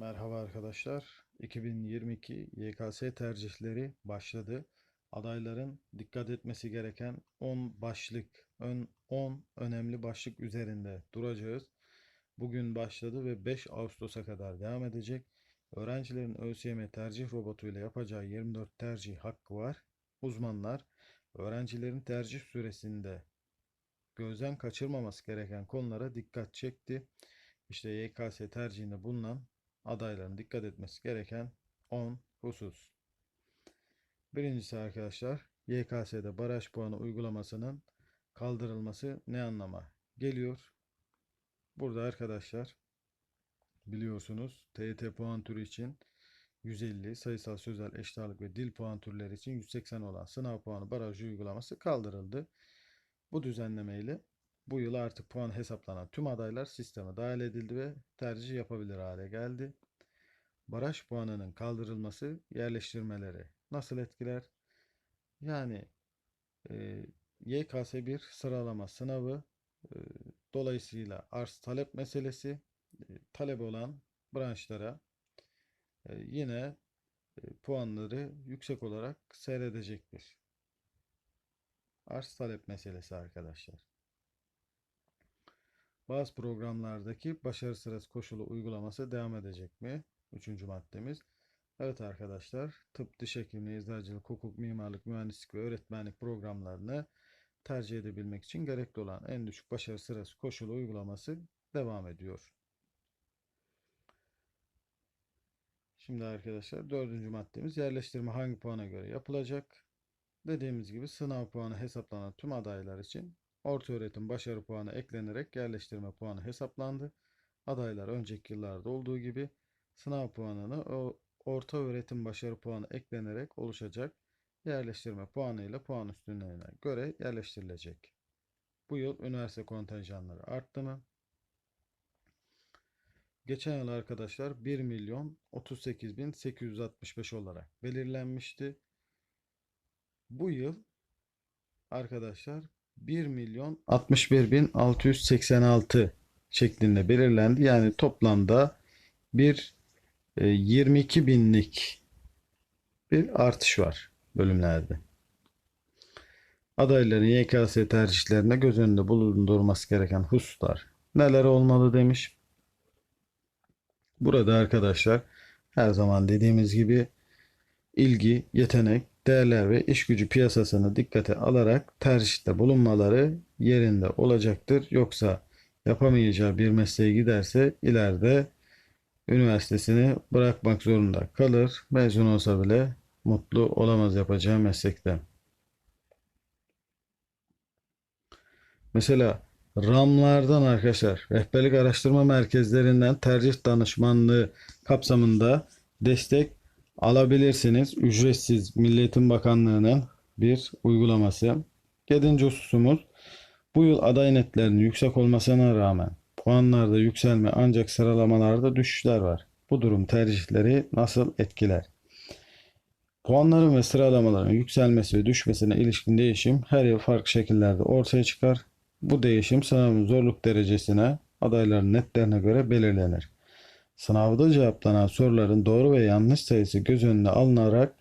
Merhaba arkadaşlar. 2022 YKS tercihleri başladı. Adayların dikkat etmesi gereken 10 başlık, ön 10 önemli başlık üzerinde duracağız. Bugün başladı ve 5 Ağustos'a kadar devam edecek. Öğrencilerin ÖSYM tercih robotu ile yapacağı 24 tercih hakkı var. Uzmanlar öğrencilerin tercih süresinde gözden kaçırmaması gereken konulara dikkat çekti. İşte YKS tercihinde bulunan adayların dikkat etmesi gereken 10 husus. Birincisi arkadaşlar YKS'de baraj puanı uygulamasının kaldırılması ne anlama geliyor? Burada arkadaşlar biliyorsunuz TYT puan türü için 150, sayısal, sözel, eşit ve dil puan türleri için 180 olan sınav puanı baraj uygulaması kaldırıldı. Bu düzenleme ile bu yıl artık puan hesaplanan tüm adaylar sisteme dahil edildi ve tercih yapabilir hale geldi. Baraj puanının kaldırılması yerleştirmeleri nasıl etkiler? Yani e, YKS bir sıralama sınavı e, dolayısıyla arz talep meselesi e, talep olan branşlara e, yine e, puanları yüksek olarak seyredecektir. Arz talep meselesi arkadaşlar. Bazı programlardaki başarı sırası koşulu uygulaması devam edecek mi? Üçüncü maddemiz. Evet arkadaşlar, tıp, diş hekimliği, eczacılık, hukuk, mimarlık, mühendislik ve öğretmenlik programlarını tercih edebilmek için gerekli olan en düşük başarı sırası koşulu uygulaması devam ediyor. Şimdi arkadaşlar dördüncü maddemiz yerleştirme hangi puana göre yapılacak? Dediğimiz gibi sınav puanı hesaplanan tüm adaylar için ortaöğretim başarı puanı eklenerek yerleştirme puanı hesaplandı. Adaylar önceki yıllarda olduğu gibi sınav puanını orta öğretim başarı puanı eklenerek oluşacak yerleştirme puanı ile puan üstünlüğüne göre yerleştirilecek. Bu yıl üniversite kontenjanları arttı mı? Geçen yıl arkadaşlar 1 milyon 38 bin 865 olarak belirlenmişti. Bu yıl arkadaşlar 1 milyon 61 bin 686 şeklinde belirlendi. Yani toplamda bir e, 22 binlik bir artış var bölümlerde. Adayların YKS tercihlerine göz önünde bulundurması gereken hususlar neler olmalı demiş. Burada arkadaşlar her zaman dediğimiz gibi ilgi, yetenek, değerler ve iş gücü piyasasını dikkate alarak tercihte bulunmaları yerinde olacaktır. Yoksa yapamayacağı bir mesleğe giderse ileride üniversitesini bırakmak zorunda kalır. Mezun olsa bile mutlu olamaz yapacağı meslekte. Mesela RAM'lardan arkadaşlar rehberlik araştırma merkezlerinden tercih danışmanlığı kapsamında destek alabilirsiniz. Ücretsiz Milli Eğitim Bakanlığı'nın bir uygulaması. Yedinci hususumuz bu yıl aday netlerinin yüksek olmasına rağmen puanlarda yükselme ancak sıralamalarda düşüşler var. Bu durum tercihleri nasıl etkiler? Puanların ve sıralamaların yükselmesi ve düşmesine ilişkin değişim her yıl farklı şekillerde ortaya çıkar. Bu değişim sınavın zorluk derecesine, adayların netlerine göre belirlenir. Sınavda cevaplanan soruların doğru ve yanlış sayısı göz önüne alınarak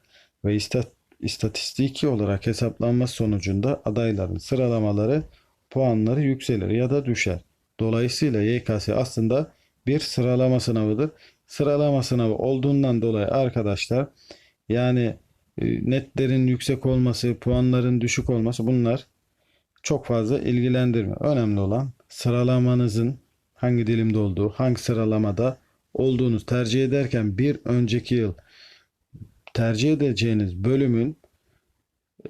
ve istat istatistiki olarak hesaplanması sonucunda adayların sıralamaları, puanları yükselir ya da düşer. Dolayısıyla YKS aslında bir sıralama sınavıdır. Sıralama sınavı olduğundan dolayı arkadaşlar yani e, netlerin yüksek olması, puanların düşük olması bunlar çok fazla ilgilendirmiyor. Önemli olan sıralamanızın hangi dilimde olduğu, hangi sıralamada olduğunuz tercih ederken bir önceki yıl tercih edeceğiniz bölümün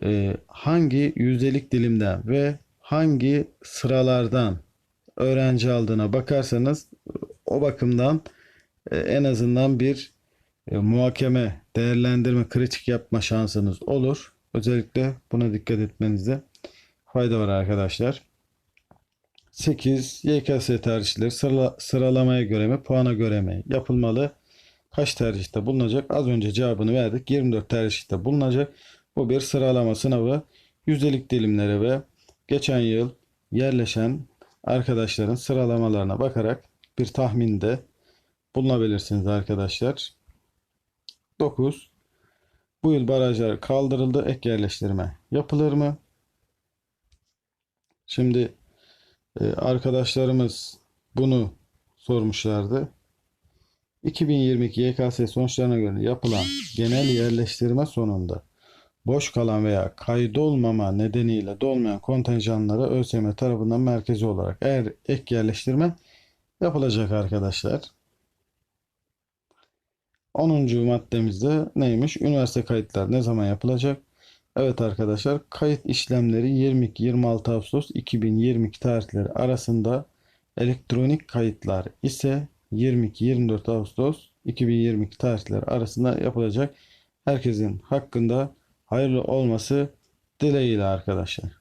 e, hangi yüzdelik dilimden ve hangi sıralardan öğrenci aldığına bakarsanız o bakımdan e, en azından bir e, muhakeme, değerlendirme, kritik yapma şansınız olur. Özellikle buna dikkat etmenizde fayda var arkadaşlar. 8. YKS tercihleri sırala, sıralamaya göre mi, puana göre mi yapılmalı? Kaç tercihte bulunacak? Az önce cevabını verdik. 24 tercihte bulunacak. Bu bir sıralama sınavı. Yüzdelik dilimlere ve geçen yıl yerleşen arkadaşların sıralamalarına bakarak bir tahminde bulunabilirsiniz arkadaşlar. 9. Bu yıl barajlar kaldırıldı. Ek yerleştirme yapılır mı? Şimdi arkadaşlarımız bunu sormuşlardı. 2022 YKS sonuçlarına göre yapılan genel yerleştirme sonunda boş kalan veya kaydolmama nedeniyle dolmayan kontenjanlara ÖSYM tarafından merkezi olarak eğer ek yerleştirme yapılacak arkadaşlar. 10. maddemizde neymiş? Üniversite kayıtları ne zaman yapılacak? Evet arkadaşlar kayıt işlemleri 22-26 Ağustos 2022 tarihleri arasında elektronik kayıtlar ise 22-24 Ağustos 2022 tarihleri arasında yapılacak. Herkesin hakkında hayırlı olması dileğiyle arkadaşlar.